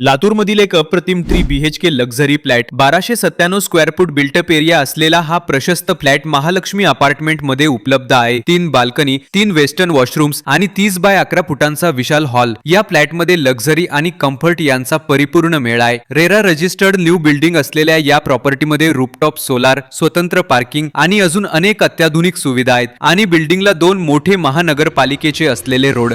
लातूरमधील एक अप्रतिम three BHK luxury flat बाराशे सत्त्याण्णव स्क्वेअर फूट बिल्टअप एरिया असलेला हा प्रशस्त फ्लॅट महालक्ष्मी अपार्टमेंटमध्ये उपलब्ध आहे. तीन बाल्कनी तीन वेस्टर्न वॉशरूम्स आणि तीस बाय अकरा फुटांचा विशाल हॉल या फ्लॅटमध्ये लक्झरी आणि कम्फर्ट यांचा परिपूर्ण मेळ आहे. रेरा रजिस्टर्ड न्यू बिल्डिंग असलेल्या या प्रॉपर्टीमध्ये रूपटॉप सोलार स्वतंत्र पार्किंग आणि अजून अनेक अत्याधुनिक सुविधा आहेत. आणि बिल्डिंगला दोन मोठे महानगरपालिकेचे असलेले रोड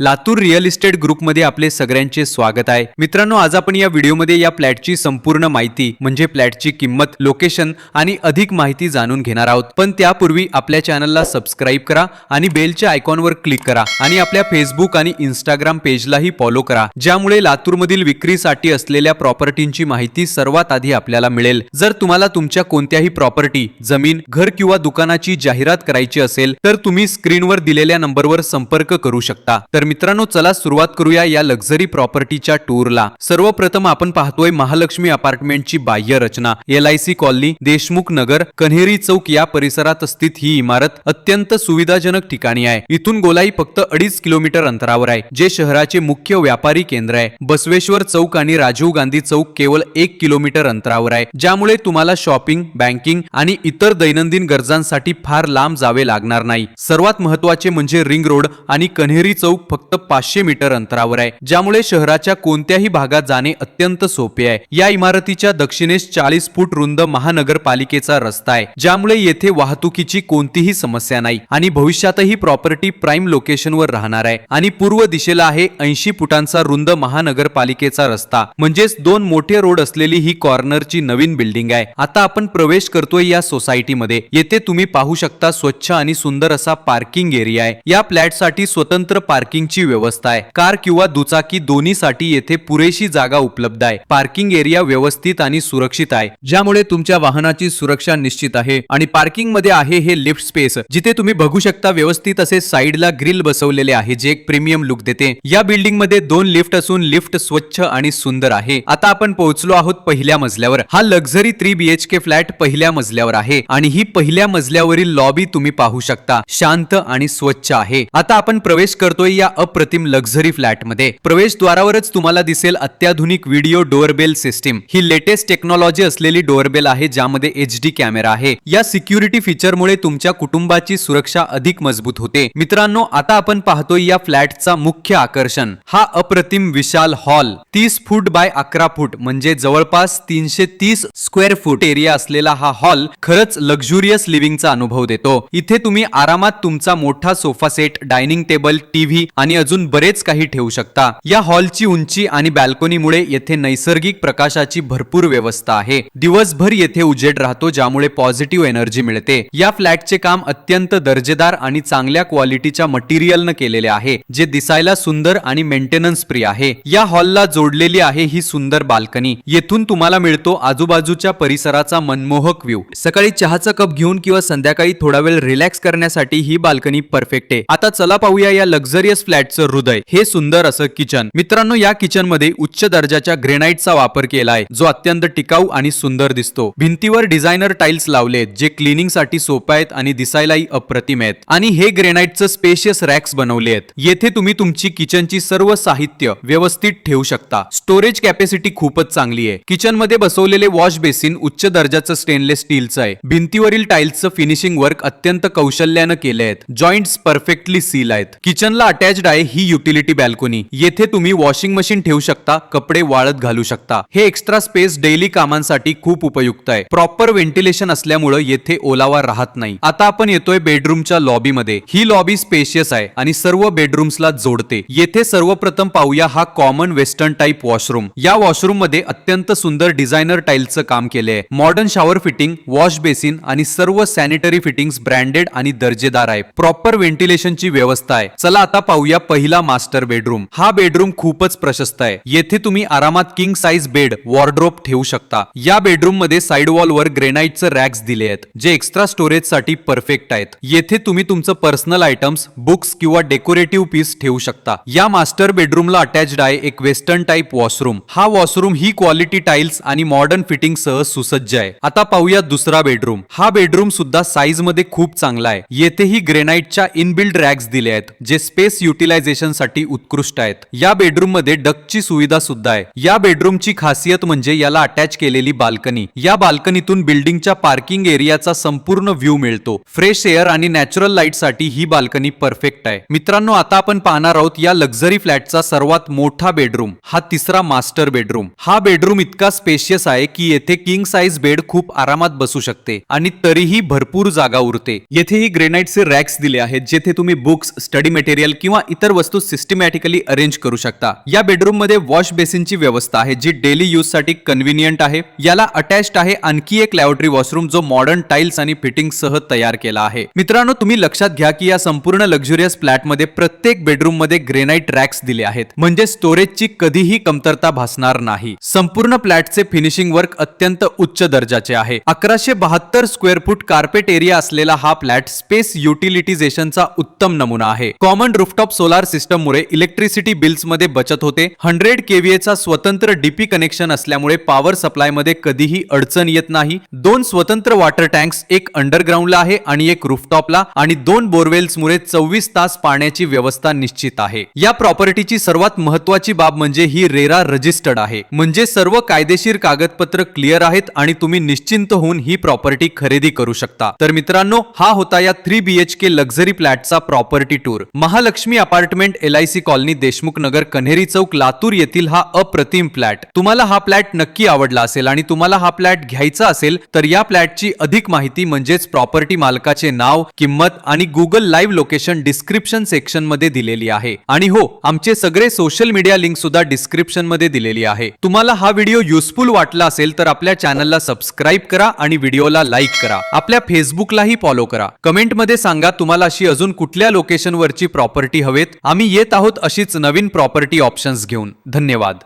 लातूर रिअल इस्टेट ग्रुपमध्ये आपले सगळ्यांचे स्वागत आहे. मित्रांनो आज आपण या व्हिडिओमध्ये या फ्लॅटची संपूर्ण माहिती म्हणजे फ्लॅटची किंमत लोकेशन आणि अधिक माहिती जाणून घेणार आहोत. पण त्यापूर्वी आपल्या चॅनलला सबस्क्राईब करा आणि बेलच्या आयकॉनवर क्लिक करा आणि आपल्या फेसबुक आणि इंस्टाग्राम पेजलाही फॉलो करा ज्यामुळे लातूरमधील विक्रीसाठी असलेल्या प्रॉपर्टींची माहिती सर्वात आधी आपल्याला मिळेल. जर तुम्हाला तुमच्या कोणत्याही प्रॉपर्टी जमीन घर किंवा दुकानाची जाहिरात करायची असेल तर तुम्ही स्क्रीनवर दिलेल्या नंबरवर संपर्क करू शकता. तर मित्रांनो चला सुरुवात करूया या लक्झरी प्रॉपर्टीच्या टूरला सर्वप्रथम आपण पाहतोय महालक्ष्मी अपार्टमेंटची बाह्य रचना. L I C colony Deshmukh Nagar Kanheri Chowk या परिसरात स्थित ही इमारत अत्यंत सुविधाजनक ठिकाणी आहे. इथून गोलाई फक्त अडीच किलोमीटर अंतरावर आहे जे शहराचे मुख्य व्यापारी केंद्र आहे. बसवेश्वर चौक आणि राजीव गांधी चौक केवळ एक किलोमीटर अंतरावर आहे ज्यामुळे तुम्हाला शॉपिंग बँकिंग आणि इतर दैनंदिन गरजांसाठी फार लांब जावे लागणार नाही. सर्वात महत्त्वाचे म्हणजे रिंग रोड आणि कन्हेरी चौक फक्त पाचशे मीटर अंतरावर आहे ज्यामुळे शहराच्या कोणत्याही भागात जाणे अत्यंत सोपे आहे. या इमारतीच्या दक्षिणेस चाळीस फूट रुंद महानगरपालिकेचा रस्ता आहे ज्यामुळे येथे वाहतुकीची कोणतीही समस्या नाही आणि भविष्यातही प्रॉपर्टी प्राईम लोकेशनवर राहणार आहे. आणि पूर्व दिशेला आहे ऐंशी फुटांचा रुंद महानगरपालिकेचा रस्ता. म्हणजेच दोन मोठे रोड असलेली ही कॉर्नरची नवीन बिल्डिंग आहे. आता आपण प्रवेश करतोय या सोसायटीमध्ये. येथे तुम्ही पाहू शकता स्वच्छ आणि सुंदर असा पार्किंग एरिया आहे. या फ्लॅटसाठी स्वतंत्र पार्किंग पार्किंगची व्यवस्था आहे. कार किंवा दुचाकी दोन्हीसाठी येथे पुरेशी जागा उपलब्ध आहे. पार्किंग एरिया व्यवस्थित आणि सुरक्षित आहे ज्यामुळे तुमच्या वाहनाची सुरक्षा निश्चित आहे. आणि पार्किंगमध्ये आहे हे लिफ्ट स्पेस जिथे तुम्ही बघू शकता व्यवस्थित असे साईडला ग्रिल बसवलेले आहे जे एक प्रीमियम लुक देते. या बिल्डिंगमध्ये दोन लिफ्ट असून लिफ्ट स्वच्छ आणि सुंदर आहे. आता आपण पोहोचलो आहोत पहिल्या मजल्यावर. हा लक्झरी थ्री बीएचके फ्लॅट पहिल्या मजल्यावर आहे आणि ही पहिल्या मजल्यावरील लॉबी तुम्ही पाहू शकता. शांत आणि स्वच्छ आहे. आता आपण प्रवेश करतोय या अप्रतिम लक्झरी फ्लॅटमध्ये प्रवेशद्वारावरच तुम्हाला दिसेल अत्याधुनिक व्हिडिओ डोअरबेल सिस्टीम. ही लेटेस्ट टेक्नॉलॉजी असलेली डोअरबेल आहे ज्यामध्ये एच डी कॅमेरा आहे. या सिक्युरिटी फीचरमुळे तुमच्या कुटुंबाची सुरक्षा अधिक मजबूत होते. मित्रांनो आता आपण पाहतोय या फ्लॅटचा मुख्य आकर्षण. हा अप्रतिम विशाल हॉल तीस फूट बाय अकरा फूट म्हणजे जवळपास तीनशे तीस स्क्वेअर फूट एरिया असलेला हा हॉल खरंच लक्झुरियस लिव्हिंगचा अनुभव देतो. इथे तुम्ही आरामात तुमचा मोठा sofa set dining table TV आणि अजून बरेच काही ठेवू शकता. या हॉलची उंची आणि बॅल्कोनीमुळे येथे नैसर्गिक प्रकाशाची भरपूर व्यवस्था आहे. दिवसभर येथे उजेड राहतो ज्यामुळे पॉझिटिव्ह एनर्जी मिळते. या फ्लॅटचे काम अत्यंत दर्जेदार आणि चांगल्या क्वालिटीच्या मटेरियलनं केलेले आहे जे दिसायला सुंदर आणि मेंटेनन्स फ्री आहे. या हॉलला जोडलेली आहे ही सुंदर बाल्कनी. येथून तुम्हाला मिळतो आजूबाजूच्या परिसराचा मनमोहक व्ह्यू. सकाळी चहाचा कप घेऊन किंवा संध्याकाळी थोडा वेळ रिलॅक्स करण्यासाठी ही बाल्कनी परफेक्ट आहे. आता चला पाहूया या लक्झरियस फ्लॅटचं हृदय. हे सुंदर असं किचन. मित्रांनो या किचनमध्ये उच्च दर्जाच्या ग्रेनाइटचा वापर केला आहे जो अत्यंत टिकाऊ आणि सुंदर दिसतो. भिंतीवर डिझायनर टाइल्स लावलेत जे क्लिनिंगसाठी सोपे आहेत आणि दिसायलाही अप्रतिम आहेत. आणि हे ग्रेनाइटचं स्पेशियस रॅक्स बनवले आहेत येथे तुम्ही तुमची किचनची सर्व साहित्य व्यवस्थित ठेवू शकता. स्टोरेज कॅपॅसिटी खूपच चांगली आहे. किचनमध्ये बसवलेले वॉश बेसिन उच्च दर्जाचं स्टेनलेस स्टीलचं आहे. भिंतीवरील टाइल्सचं फिनिशिंग वर्क अत्यंत कौशल्यानं केले आहेत जॉईंट्स परफेक्टली सील आहेत. किचनला अटॅच अटॅच्ड आहे ही युटिलिटी बॅल्कोनी येथे तुम्ही वॉशिंग मशीन ठेवू शकता कपडे वाळत घालू शकता. हे एक्स्ट्रा स्पेस डेली कामांसाठी खूप उपयुक्त आहे. प्रॉपर व्हेंटिलेशन असल्यामुळे येथे ओलावा राहत नाही. आता आपण येतोय बेडरूमच्या लॉबी मध्ये. ही लॉबी स्पेशियस आहे आणि सर्व बेडरूम्सला जोडते. येथे सर्वप्रथम पाहूया हा कॉमन वेस्टर्न टाईप वॉशरूम या वॉशरूममध्ये अत्यंत सुंदर डिझायनर टाईलचं काम केले आहे modern shower fitting wash basin आणि सर्व सॅनिटरी फिटिंग्स ब्रँडेड आणि दर्जेदार आहे. प्रॉपर व्हेंटिलेशनची व्यवस्था आहे. चला आता पाहूया पहिला मास्टर बेडरूम. हा बेडरूम खूपच प्रशस्त आहे. येथे तुम्ही आरामात किंग साईज बेड वॉर्ड्रोप ठेवू शकता. या बेडरूममध्ये साइड वॉल वर ग्रेनाइटचं रॅक्स दिले आहेत जे एक्स्ट्रा स्टोरेजसाठी परफेक्ट आहेत. येथे तुम्ही तुमचं पर्सनल आयटम्स बुक्स किंवा डेकोरेटिव्ह पीस ठेवू शकता. या मास्टर बेडरूमला अटॅच्ड आहे एक वेस्टर्न टाइप वॉशरूम हा वॉशरूम ही क्वालिटी टाइल्स आणि मॉडर्न फिटिंग सह सुसज्ज आहे. आता पाहूया दुसरा बेडरूम. हा बेडरूम सुद्धा साईजमध्ये खूप चांगला आहे. येथेही ग्रेनाइटच्या इनबिल्ड रॅक्स दिले आहेत जे स्पेस युटिलायझेशनसाठी उत्कृष्ट आहेत. या बेडरूममध्ये डकची सुविधा सुद्धा आहे. या बेडरूमची खासियत म्हणजे याला अटॅच केलेली बाल्कनी. या बाल्कनीतून बिल्डिंगच्या पार्किंग एरियाचा संपूर्ण व्ह्यू मिळतो. फ्रेश एअर आणि नॅचरल लाइटसाठी ही बाल्कनी परफेक्ट आहे. मित्रांनो आता आपण पाहणार आहोत या लक्झरी फ्लॅटचा सर्वात मोठा बेडरूम. हा तिसरा मास्टर बेडरूम. हा बेडरूम इतका स्पेशियस आहे की येथे किंग साईज बेड खूप आरामात बसू शकते आणि तरीही भरपूर जागा उरते. येथेही ग्रेनाइटचे रॅक्स दिले आहेत जेथे तुम्ही बुक्स स्टडी मटेरियल किंवा इतर वस्तू सिस्टमॅटिकली अरेंज करू शकता. या बेडरूममध्ये वॉश बेसिनची व्यवस्था आहे जी डेली यूजसाठी कन्व्हिनियंट आहे. याला अटॅच्ड आहे आणखी एक लॅबोरेटरी वॉशरूम जो मॉडर्न टाइल्स आणि फिटिंग सह तयार केला आहे. मित्रांनो तुम्ही लक्षात घ्या की या संपूर्ण लक्झुरियस फ्लॅटमध्ये प्रत्येक बेडरूममध्ये ग्रेनाइट रॅक्स दिले आहेत. म्हणजे स्टोरेजची कधीही कमतरता भासणार नाही. संपूर्ण फ्लॅटचे फिनिशिंग वर्क अत्यंत उच्च दर्जाचे आहे. अकराशे बहात्तर स्क्वेअर फूट कार्पेट एरिया असलेला हा फ्लॅट स्पेस युटिलिटीजेशनचा उत्तम नमुना आहे. कॉमन रुफटॉप सोलार सिस्टम मुळे इलेक्ट्रिसिटी बिल्समध्ये बचत होते. हंड्रेड केव्हीएचा स्वतंत्र डीपी कनेक्शन असल्यामुळे पॉवर सप्लायमध्ये कधीही अडचण येत नाही. दोन स्वतंत्र वॉटर टँक्स एक अंडरग्राऊंडला आहे आणि एक रुफटॉपला आणि दोन बोरवेल्समुळे चोवीस तास पाण्याची व्यवस्था निश्चित आहे. या प्रॉपर्टीची सर्वात महत्वाची बाब म्हणजे ही रेरा रजिस्टर्ड आहे. म्हणजे सर्व कायदेशीर कागदपत्र क्लिअर आहेत आणि तुम्ही निश्चिंत होऊन ही प्रॉपर्टी खरेदी करू शकता. तर मित्रांनो हा होता या three BHK luxury फ्लॅटचा property tour Mahalakshmi apartment L I C colony Deshmukh Nagar Kanheri Chowk Latur येथील हा अप्रतिम फ्लॅट. तुम्हाला हा फ्लॅट नक्की आवडला असेल आणि तुम्हाला हा फ्लॅट घ्यायचा असेल तर या फ्लॅटची अधिक माहिती म्हणजेच प्रॉपर्टी मालकाचे नाव किंमत आणि गुगल लाईव्ह लोकेशन डिस्क्रिप्शन सेक्शनमध्ये दिलेली आहे. आणि हो आमचे सगळे सोशल मीडिया लिंक सुद्धा डिस्क्रिप्शनमध्ये दिलेली आहे. तुम्हाला हा व्हिडिओ युजफुल वाटला असेल तर आपल्या चॅनलला सबस्क्राईब करा आणि व्हिडिओला लाईक करा. आपल्या फेसबुकलाही फॉलो करा. कमेंटमध्ये सांगा तुम्हाला अशी अजून कुठल्या लोकेशनवरची प्रॉपर्टी हवी हवेत आम्ही येत आहोत अशीच नवीन प्रॉपर्टी ऑप्शन्स घेऊन. धन्यवाद.